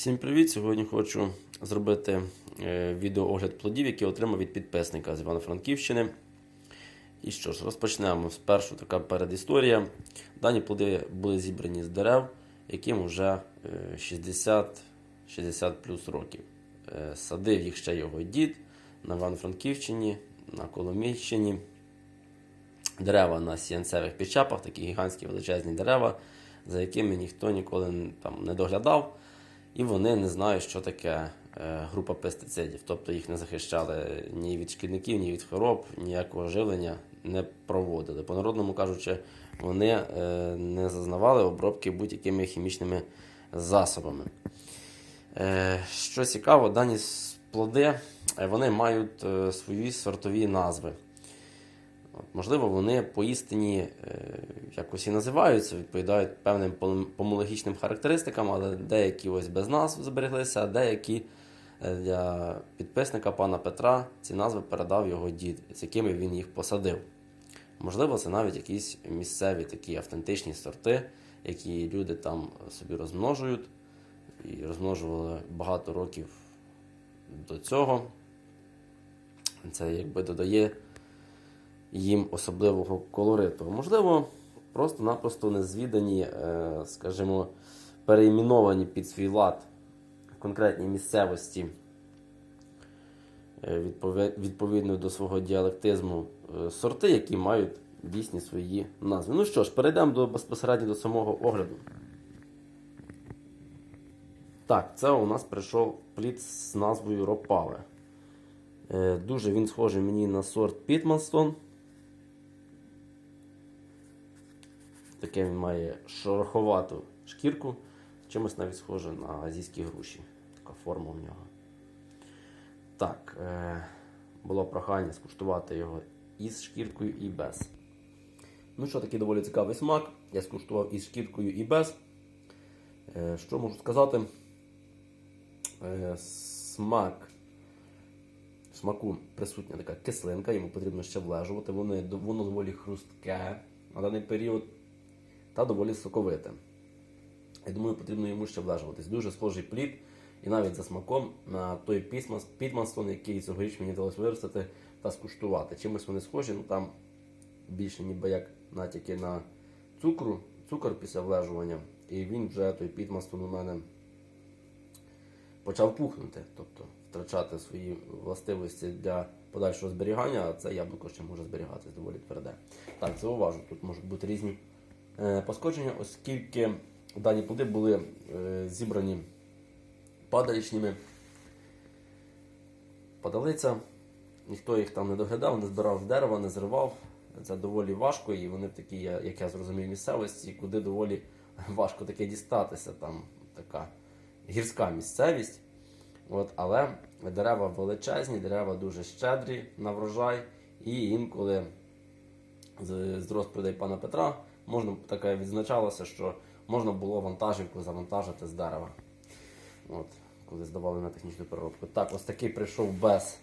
Всім привіт! Сьогодні хочу зробити е, відеоогляд плодів, які отримав від підписника з Івано-Франківщини. І що ж, розпочнемо. Спершу така передісторія. Дані плоди були зібрані з дерев, яким вже е, 60, 60 плюс років. Е, Садив їх ще його дід на Івано-Франківщині, на Коломійщині. Дерева на сіянцевих підчапах, такі гігантські величезні дерева, за якими ніхто ніколи там, не доглядав. І вони не знають, що таке е, група пестицидів. Тобто їх не захищали ні від шкідників, ні від хвороб, ніякого живлення не проводили. По-народному кажучи, вони е, не зазнавали обробки будь-якими хімічними засобами. Е, Що цікаво, дані плоди вони мають свої сортові назви. Можливо, вони поістині е, якось і називаються, відповідають певним помологічним характеристикам, але деякі ось без назв збереглися, а деякі е, для підписника пана Петра ці назви передав його дід, з якими він їх посадив. Можливо, це навіть якісь місцеві такі автентичні сорти, які люди там собі розмножують і розмножували багато років до цього. Це якби додає їм особливого колориту. Можливо, просто-напросто незвідані, е, скажімо, переіменовані під свій лад в конкретній місцевості е, відповідно до свого діалектизму е, сорти, які мають дійсні свої назви. Ну що ж, перейдемо до, безпосередньо до самого огляду. Так, це у нас прийшов плід з назвою Ропаве. Дуже він схожий мені на сорт Пітманстон. Таке він має шороховату шкірку, чимось навіть схоже на азійські груші. Така форма в нього. Так, е, було прохання скуштувати його із шкіркою і без. Ну що, такий доволі цікавий смак. Я скуштував із шкіркою і без. Е, що можу сказати? Е, смак в смаку присутня така кислинка, йому потрібно ще влежувати. Воно, воно доволі хрустке на даний період та доволі соковите. Я думаю, потрібно йому ще влежуватись. Дуже схожий плід, і навіть за смаком на той пісмас, який цьогоріч мені вдалося виростити та скуштувати. Чимось вони схожі, ну там більше ніби як натяки на цукру, цукор після влежування. І він вже той підмаслон у мене почав пухнути, тобто втрачати свої властивості для подальшого зберігання, а це яблуко ще може зберігатися доволі тверде. Так, зауважу, тут можуть бути різні пошкодження, оскільки дані плоди були е, зібрані падалічними. Падалиця, ніхто їх там не доглядав, не збирав дерева, не зривав. Це доволі важко, і вони в такій, як я зрозумів, місцевості, куди доволі важко таке дістатися. Там така гірська місцевість. От, але дерева величезні, дерева дуже щедрі на врожай, і інколи з, розповідей пана Петра можна таке відзначалося, що можна було вантажівку завантажити з дерева. От, коли здавали на технічну переробку. Так, ось такий прийшов без,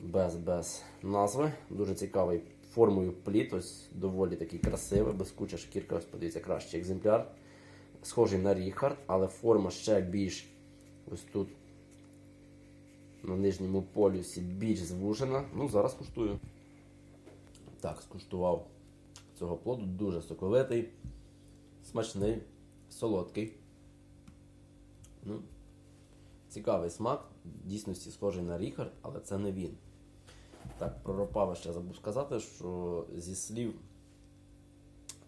без, без назви. Дуже цікавий формою плід, ось доволі такий красивий, безкуча шкірка, ось подивіться, кращий екземпляр. Схожий на Ріхард, але форма ще більш ось тут на нижньому полюсі більш звужена. Ну, зараз куштую. Так, скуштував цього плоду, дуже соковитий, смачний, солодкий. Ну, цікавий смак, дійсності схожий на Ріхард, але це не він. Так, про Ропава ще забув сказати, що зі слів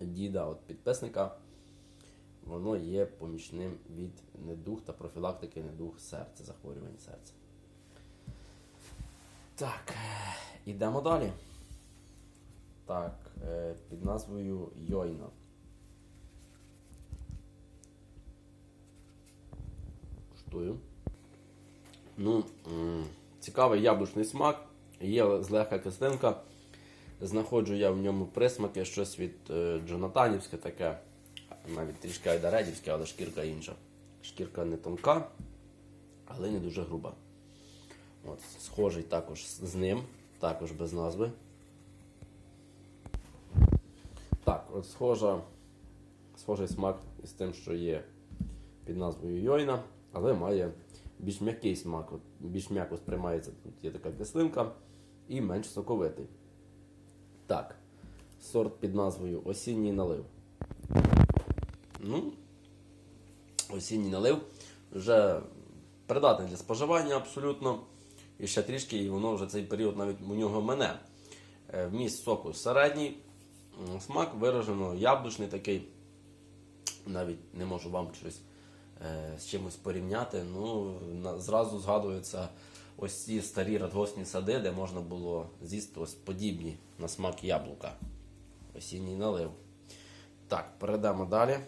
діда от підписника, воно є помічним від недух та профілактики недух серця, захворювань серця. Так, ідемо далі. Так, е, під назвою Йойна. Куштую. Ну, цікавий яблучний смак. Є злегка кислинка. Знаходжу я в ньому присмаки, щось від е, Джонатанівське таке, навіть трішки айдаредівське, але шкірка інша. Шкірка не тонка, але не дуже груба. От, схожий також з з ним, також без назви. Так, от схожа, схожий смак із тим, що є під назвою Йойна. але має більш м'який смак. От, більш м'яко сприймається. Тут є така кислинка і менш соковитий. Так, сорт під назвою Осінній налив. Ну, осінній налив вже придатний для споживання абсолютно. І ще трішки, і воно вже цей період навіть у нього мене. Е, Вміст соку середній, смак виражено яблучний такий. Навіть не можу вам щось е, з чимось порівняти. Ну, на, зразу згадуються ось ці старі радгосні сади, де можна було з'їсти ось подібні на смак яблука. Осінній налив. Так, перейдемо далі.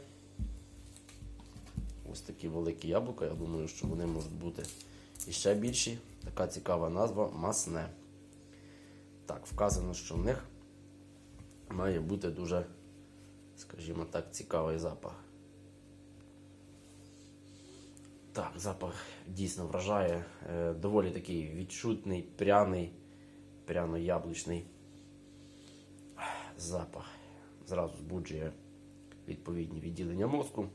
Ось такі великі яблука. Я думаю, що вони можуть бути іще більші. Така цікава назва масне. Так, вказано, що в них має бути дуже, скажімо так, цікавий запах. Так, запах дійсно вражає. Е, доволі такий відчутний, пряний, пряно-яблучний запах. Зразу збуджує відповідні відділення мозку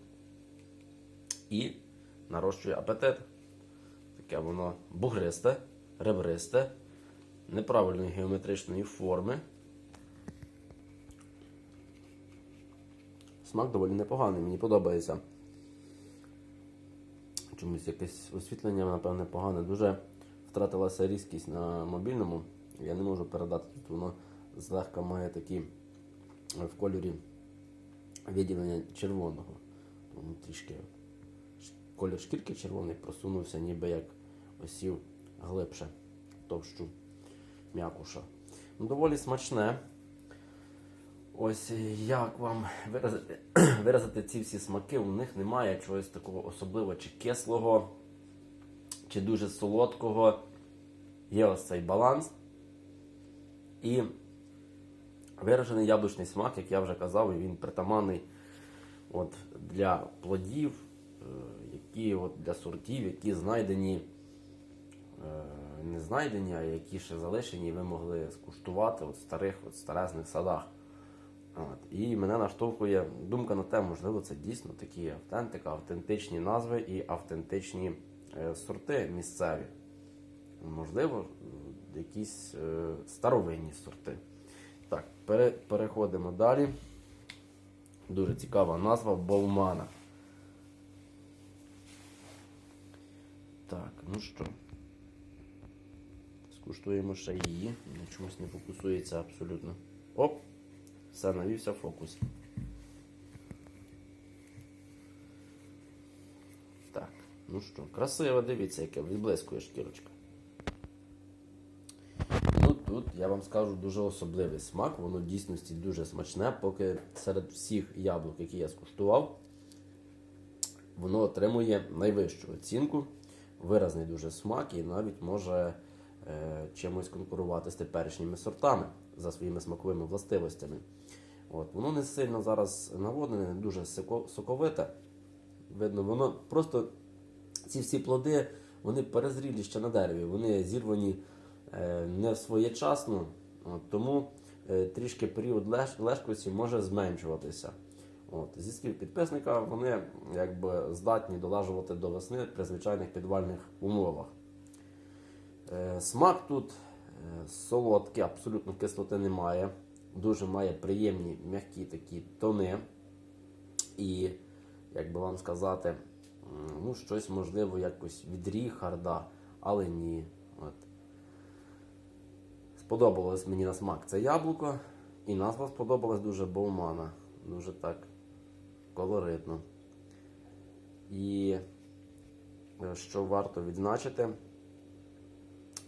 і нарощує апетит. Таке воно бугристе, ребристе, неправильної геометричної форми. Смак доволі непоганий, мені подобається. Чомусь якесь освітлення, напевне, погане. Дуже втратилася різкість на мобільному. Я не можу передати. Тут воно злегка має такі е, в кольорі виділення червоного. Тому трішки колір шкірки червоний просунувся, ніби як осів глибше, товщу м'якуша. Ну, доволі смачне. Ось як вам виразити, виразити ці всі смаки, у них немає чогось такого особливого, чи кислого, чи дуже солодкого. Є ось цей баланс. І виражений яблучний смак, як я вже казав, він притаманний от, для плодів, е, які от, для сортів, які знайдені, е, не знайдені, а які ще залишені, ви могли скуштувати от, в старих от, старезних садах. От. І мене наштовхує думка на те, можливо, це дійсно такі автентика, автентичні назви і автентичні е, сорти місцеві. Можливо, якісь е, старовинні сорти. Так, пере, переходимо далі. Дуже цікава назва Болмана. Так, ну що. Скуштуємо ще її. Чомусь не фокусується абсолютно. Оп! Все, навівся фокус. Так, ну що, красиво, дивіться, яке відблискує шкірочка. Ну тут я вам скажу дуже особливий смак, воно в дійсності дуже смачне, поки серед всіх яблук, які я скуштував, воно отримує найвищу оцінку. Виразний дуже смак і навіть може чимось конкурувати з теперішніми сортами за своїми смаковими властивостями. От, воно не сильно зараз наводнене, не дуже соковите. Видно, воно просто ці всі плоди вони перезрілі ще на дереві, вони зірвані е, не своєчасно, от, тому е, трішки період леж, лежкості може зменшуватися. От, зі слів підписника, вони якби здатні долажувати до весни при звичайних підвальних умовах. Е, смак тут е, солодкий, абсолютно кислоти немає. Дуже має приємні м'які такі тони. І, як би вам сказати, ну, щось можливо якось відрі, харда, але ні. От. Сподобалось мені на смак це яблуко. І назва сподобалась дуже Боумана. Дуже так колоритно. І е, що варто відзначити,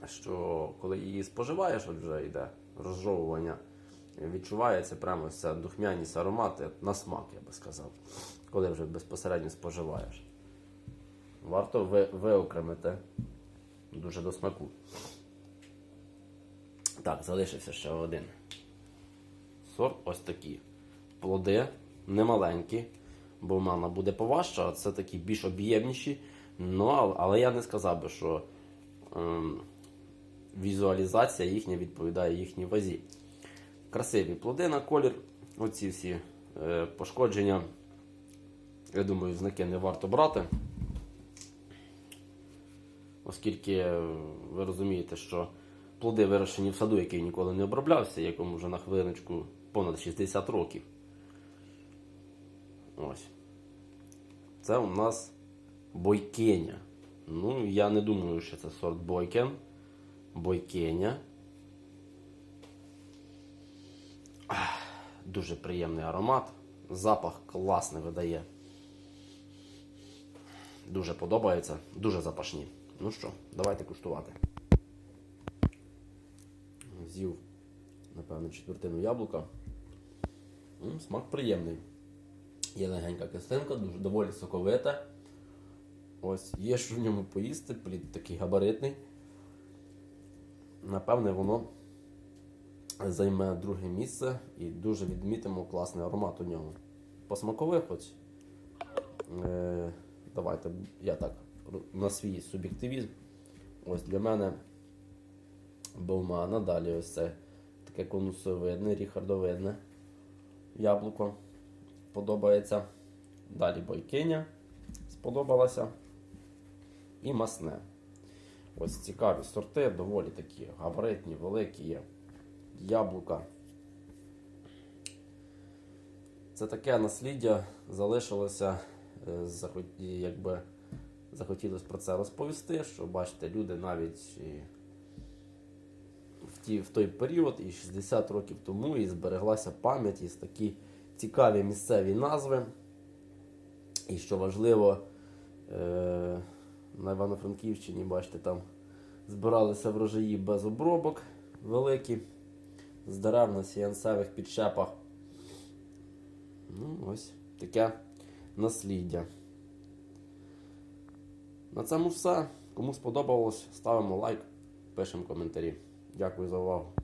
що коли її споживаєш, от вже йде розжовування, відчувається прямо ця духмяність аромати на смак, я би сказав, коли вже безпосередньо споживаєш. Варто ви, виокремити дуже до смаку. Так, залишився ще один. Сорт ось такі. Плоди немаленькі, бо мама буде поважча, а це такі більш об'ємніші. Ну, але я не сказав би, що ем, візуалізація їхня відповідає їхній вазі. Красиві плоди на колір. Оці всі е, пошкодження. Я думаю, знаки не варто брати. оскільки е, ви розумієте, що плоди вирощені в саду, який ніколи не оброблявся, якому вже на хвилиночку понад 60 років. Ось. Це у нас бойкеня. Ну, я не думаю, що це сорт бойкен. Бойкеня. Дуже приємний аромат. Запах класний видає. Дуже подобається, дуже запашні. Ну що, давайте куштувати. З'їв, напевно, четвертину яблука. Смак приємний. Є легенька кислинка, дуже доволі соковита. Ось, є що в ньому поїсти, плід такий габаритний. Напевне, воно займе друге місце і дуже відмітимо класний аромат у ньому. По смакових хоч. Е, давайте я так на свій суб'єктивізм. Ось для мене Баумана, далі ось це таке конусовидне, ріхардовидне яблуко подобається. Далі бойкиня сподобалася. І масне. Ось цікаві сорти, доволі такі габаритні, великі є. Яблука. Це таке насліддя залишилося, е, якби захотілося про це розповісти, що бачите, люди навіть і в, ті, в той період, і 60 років тому, і збереглася пам'ять із такі цікаві місцеві назви. І що важливо, е, на Івано-Франківщині, бачите, там збиралися врожаї без обробок великі, з дерев на сіянцевих підщепах. Ну, ось таке насліддя. На цьому все. Кому сподобалось, ставимо лайк, пишемо коментарі. Дякую за увагу.